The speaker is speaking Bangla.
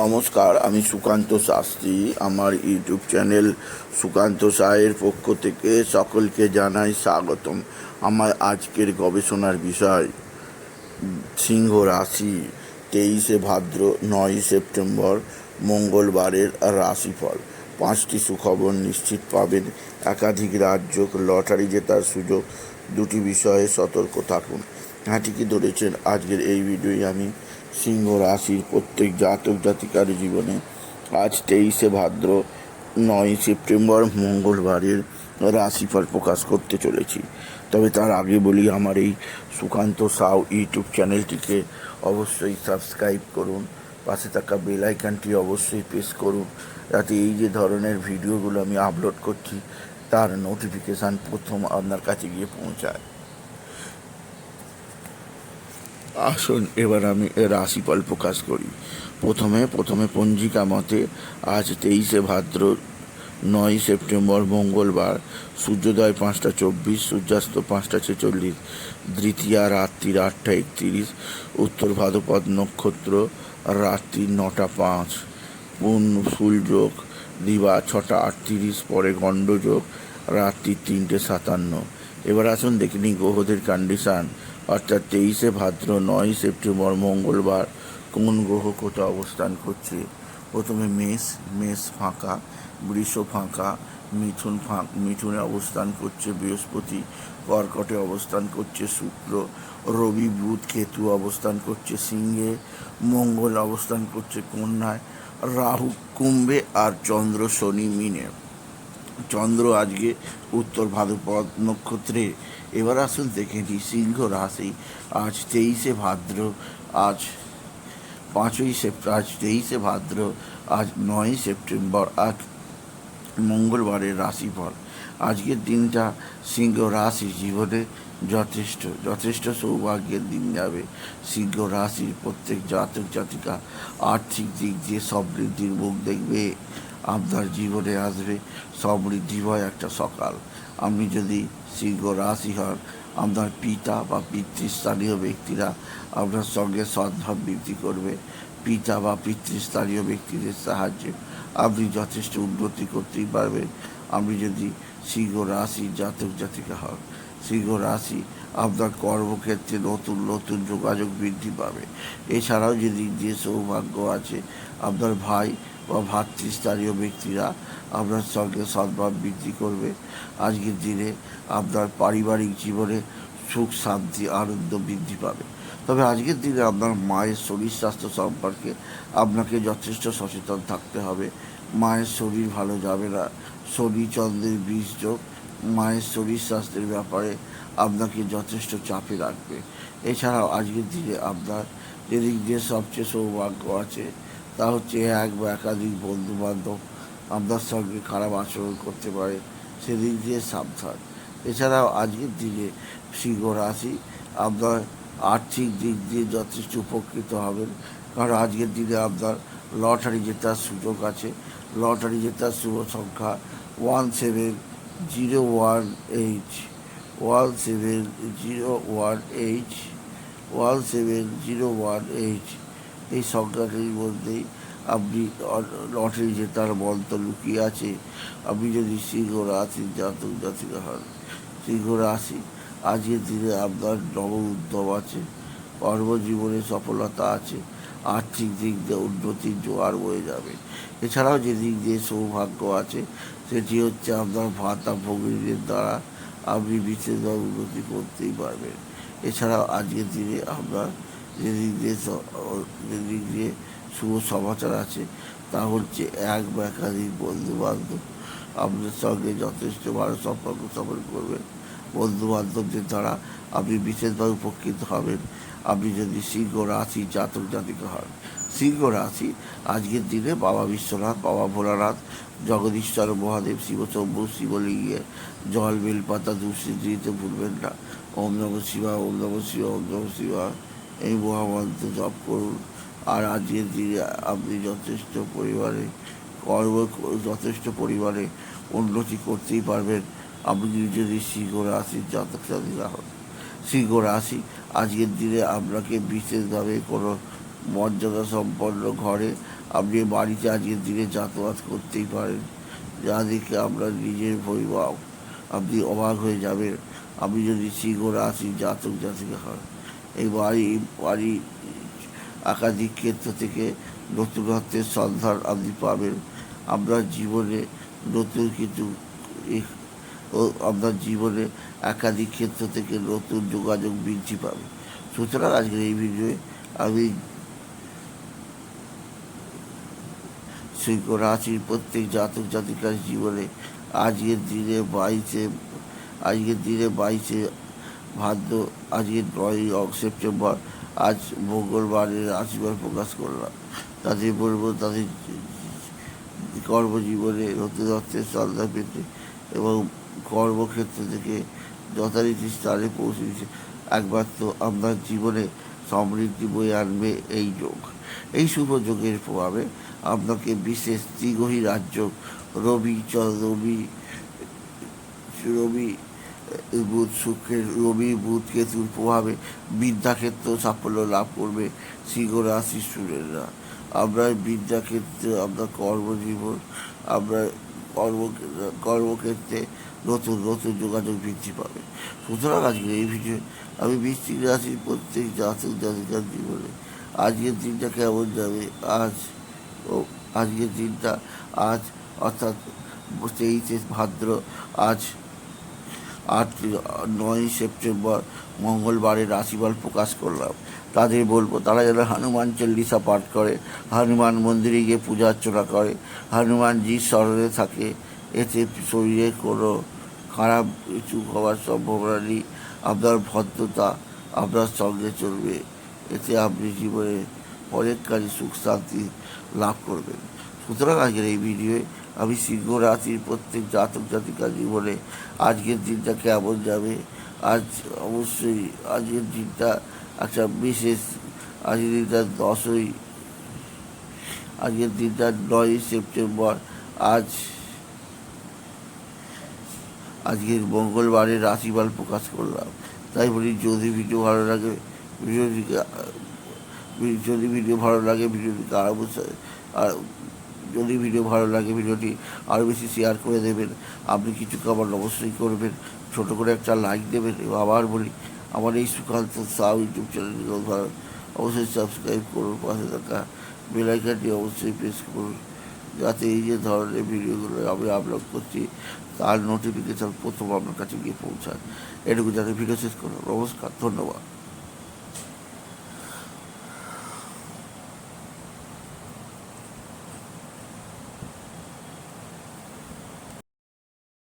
নমস্কার, আমি সুকান্ত শাস্ত্রী। আমার ইউটিউব চ্যানেল সুকান্ত সায়ের পক্ষ থেকে সকলকে জানাই স্বাগতম। আমার আজকের গবেষণার বিষয়, সিংহ রাশি, তেইশে ভাদ্র, নয় সেপ্টেম্বর, মঙ্গলবারের রাশিফল। পাঁচটি সুখবর নিশ্চিত পাবেন। একাধিক রাজ্য লটারি জেতার সুযোগ। দুটি বিষয়ে সতর্ক থাকুন। হ্যাঁ ঠিকই ধরেছেন। আজকের এই ভিডিওই আমি সিংহ রাশির প্রত্যেক জাতক জাতিকার জীবনে আজ তেইশে ভাদ্র নয় সেপ্টেম্বর মঙ্গলবারের রাশিফল প্রকাশ করতে চলেছি। তবে তার আগে বলি আমার এই সুকান্ত সাউ ইউটিউব চ্যানেলটিকে অবশ্যই সাবস্ক্রাইব করুন, পাশে থাকা বেল আইকনটি অবশ্যই প্রেস করুন, যাতে এই যে ধরনের ভিডিওগুলো আমি আপলোড করছি, তার নোটিফিকেশান প্রথম আপনার কাছে গিয়ে পৌঁছায়। আসুন, এবার আমি এর রাশিফল প্রকাশ করি। প্রথমে প্রথমে পঞ্জিকা মতে, আজ তেইশে ভাদ্র, নয় সেপ্টেম্বর, মঙ্গলবার, সূর্যোদয় পাঁচটা চব্বিশ, সূর্যাস্ত পাঁচটা ছেচল্লিশ, দ্বিতীয়া রাত্রির আটটা একত্রিশ, উত্তর ভাদ্রপদ নক্ষত্র রাত্রি নটা পাঁচ, পূর্ণ সূর্যোগ দিবা ছটা আটত্রিশ, পরে গণ্ডযোগ, রাত্রি তিনটে সাতান্ন। এবার আসুন দেখে নিই গ্রহদের কন্ডিশান অর্থাৎ তেইশে ভাদ্র, নয় সেপ্টেম্বর, মঙ্গলবার, কোন গ্রহ কোথাও অবস্থান করছে? প্রথমে মেষ মেষ ফাঁকা, বৃষ ফাঁকা, মিথুন ফাঁক, মিথুনে অবস্থান করছে বৃহস্পতি, কর্কটে অবস্থান করছে শুক্র, রবি, বুধ, কেতু অবস্থান করছে সিংহে, মঙ্গল অবস্থান করছে কন্যায়, রাহু, কুম্ভে আর চন্দ্র, শনি, মিনে। চন্দ্র আজকে উত্তর ভাদ্রপদ নক্ষত্রে। এবার আসুন, দেখে নিই সিংহ রাশি। আজ তেইশে ভাদ্র, আজ পাঁচই সেপ্ট, আজ তেইশে ভাদ্র, আজ নয় সেপ্টেম্বর, আজ মঙ্গলবারের রাশিফল। আজকের দিনটা সিংহ রাশি জীবনে যথেষ্ট যথেষ্ট সৌভাগ্যের দিন যাবে। সিংহ রাশির প্রত্যেক জাতক জাতিকা আর্থিক দিক দিয়ে সমৃদ্ধির মুখ দেখবে। আপনার জীবনে আসবে সমৃদ্ধিময় একটা সকাল। আপনি যদি সিংহ রাশি হন, আপনার পিতা বা পিতৃস্থানীয় ব্যক্তিরা আপনার সঙ্গে সদ্ভাব বৃদ্ধি করবে। পিতা বা পিতৃস্থানীয় ব্যক্তিদের সাহায্যে আপনি যথেষ্ট উন্নতি করতেই পারবেন। আপনি যদি সিংহ রাশি জাতক জাতিকা হন, সিংহ রাশি আপনার কর্মক্ষেত্রে নতুন নতুন যোগাযোগ বৃদ্ধি পাবে। এছাড়াও যদি যে সৌভাগ্য আছে, আপনার ভাই বা ভাতৃস্থানীয় ব্যক্তিরা আপনার সঙ্গে সদ্ভাব বৃদ্ধি করবে। আজকের দিনে আপনার পারিবারিক জীবনে সুখ, শান্তি, আনন্দ বৃদ্ধি পাবে। তবে আজকের দিনে আপনার মায়ের শরীর স্বাস্থ্য সম্পর্কে আপনাকে যথেষ্ট সচেতন থাকতে হবে। মায়ের শরীর ভালো যাবে না। শনি চন্দ্রের বীজ যোগ। মায়ের শরীর স্বাস্থ্যের ব্যাপারে আপনাকে যথেষ্ট চাপে রাখবে। এছাড়াও আজকের দিনে আপনার যেদিক দিয়ে সবচেয়ে সৌভাগ্য আছে তা হচ্ছে এক বা একাধিক বন্ধু বান্ধব আপনার সঙ্গে খারাপ আচরণ করতে পারে, সেদিক দিয়ে সাবধান। এছাড়াও আজকের দিনে সিংহ রাশি আপনার আর্থিক দিক দিয়ে যথেষ্ট উপকৃত হবেন। কারণ আজকের দিনে আপনার লটারি জেতার সুযোগ আছে। লটারি জেতার শুভ সংখ্যা one seven zero one eight one seven zero one eight one seven zero one eight এই সংখ্যাটির মধ্যেই আপনি লটারি জেতার মন্ত্র লুকিয়ে আছে। আপনি যদি সিংহ রাশির জাতক জাতিকা হন সিংহ রাশি আজকের দিনে আপনার নব উদ্যম আছে, কর্মজীবনে সফলতা আছে, আর্থিক দিক দিয়ে উন্নতির জোয়ার বয়ে যাবে। এছাড়াও যে দিক দিয়ে সৌভাগ্য আছে, সেটি হচ্ছে আপনার ভাতা ভগিনীদের দ্বারা আপনি বিশেষভাবে উন্নতি করতেই পারবেন। এছাড়াও আজকের দিনে আপনার যে দিক দিয়ে যে দিয়ে শুভ সমাচার আছে তা হচ্ছে এক বা একাধিক বন্ধু বান্ধব আপনার সঙ্গে যথেষ্ট ভালো সম্পর্ক স্থাপন করবেন। বন্ধু বান্ধবদের দ্বারা আপনি বিশেষভাবে উপকৃত হবেন। আপনি যদি সিংহ রাশি জাতক জাতিকা হন, সিংহ রাশি আজকের দিনে বাবা বিশ্বনাথ, বাবা ভোলানাথ, জগদীশ্বর, মহাদেব, শিব শিবশম্ভু শিবলিঙ্গে, জল, বেলপাতা দুশ্রী দিতে ভুলবেন না। ওম নম শিবা ওম নম শিবা ওম নম শিবা এই মহামন্ত্র জপ করুন। আর আজকের দিনে আপনি যথেষ্ট পরিমাণে কর্ম যথেষ্ট পরিমাণে উন্নতি করতেই পারবেন। আপনি যদি সিংহ রাশির জাতক জাতিকা হন সিংহ রাশি আজকের দিনে আপনাকে বিশেষভাবে কোনো মর্যাদা সম্পন্ন ঘরে আপনি বাড়িতে আজকের দিনে যাতায়াত করতেই পারেন। যা দেখে আমরা নিজের পরিবার আপনি অবাক হয়ে যাবেন। আপনি যদি সিংহ রাশি জাতক জাতিকা হন এই বাড়ি বাড়ি, একাধিক ক্ষেত্র থেকে নতুনত্বের সন্ধান আপনি পাবেন। আপনার জীবনে নতুন কিছু আপনার জীবনে একাধিক ক্ষেত্র থেকে নতুন যোগাযোগ বৃদ্ধি পাবে। সুতরাং আজকের এই ভিডিওয়ে আমি সিংহ রাশির প্রত্যেক জাতক জাতিকার জীবনে। আজকের দিনে বাইশে, আজকের দিনে বাইশে ভাদ্র নয়ই অগ- সেপ্টেম্বর, আজ মঙ্গলবারের আশীর্বাদ প্রকাশ করলাম। তাদের বলব, তাদের কর্মজীবনে নতুনত্বের সন্ধান পেতে এবং কর্মক্ষেত্র থেকে যথারীতি স্থানে পৌঁছে দিচ্ছে একমাত্র আপনার জীবনে সমৃদ্ধি বয়ে আনবে এই যোগ। এই শুভ যোগের প্রভাবে আপনাকে বিশেষ ত্রিগ্রহী রাজ্য রবি রবি রবি বুধ শুক্রের রবি, বুধ কেতুর প্রভাবে বিদ্যাক্ষেত্র সাফল্য লাভ করবে সিংহ রাশি স্টুডেন্টরা। আমরা বিদ্যাক্ষেত্রে আপনার কর্মজীবন, আমরা কর্ম, কর্মক্ষেত্রে নতুন নতুন যোগাযোগ বৃদ্ধি পাবে। সুতরাং আজকে এই ভিডিও, আমি বৃশ্চিক রাশির প্রত্যেক জাতক জাতিকার জীবনে আজকের দিনটা কেমন যাবে, আজ ও আজকের দিনটা, আজ অর্থাৎ তেইশে ভাদ্র, আজ আট, নয় সেপ্টেম্বর মঙ্গলবারে রাশিফল প্রকাশ করলাম। তাদের বলব, তারা যেন হনুমান চল্লিশা পাঠ করে, হনুমান মন্দিরে গিয়ে পূজা অর্চনা করে হনুমানজির স্মরণে থাকে। এতে শরীরে কোনো খারাপ কিছু হওয়ার সম্ভাবনা নেই। আপনার ভদ্রতা আপনার সঙ্গে চলবে। এতে আপনি জীবনে অনেককারী সুখ শান্তি লাভ করবেন। সুতরাং আজকের এই ভিডিওয়ে আমি সিংহ রাশির প্রত্যেক জাতক জাতিকার জীবনে আজকের দিনটা কেমন যাবে? আজ অবশ্যই আজকের দিনটা একটা বিশেষ, আজকের দিনটা দশই, আজকের দিনটা নয়ই সেপ্টেম্বর, আজ, আজকের মঙ্গলবারে রাশিফল প্রকাশ করলাম। তাই বলি, যদি ভিডিও ভালো লাগে, ভিডিওটিকে, যদি ভিডিও ভালো লাগে, ভিডিওটিকে আরও আর যদি ভিডিও ভালো লাগে, ভিডিওটি আরও বেশি শেয়ার করে দেবেন। আপনি কিছু কমেন্ট অবশ্যই করবেন। ছোটো করে একটা লাইক দেবেন। এবং আবার বলি, আমার এই সুকান্ত সাউ ইউটিউব চ্যানেলটি অবশ্যই সাবস্ক্রাইব করুন, পাশে থাকা বেলাইকানটি অবশ্যই প্রেস করুন। যাতে এই যে ধরনের ভিডিওগুলো আমি আপলোড করছি, তার নোটিফিকেশান প্রথম আপনার কাছে গিয়ে পৌঁছায়। এটুকু যাতে ভিডিও শেষ করুন নমস্কার, ধন্যবাদ।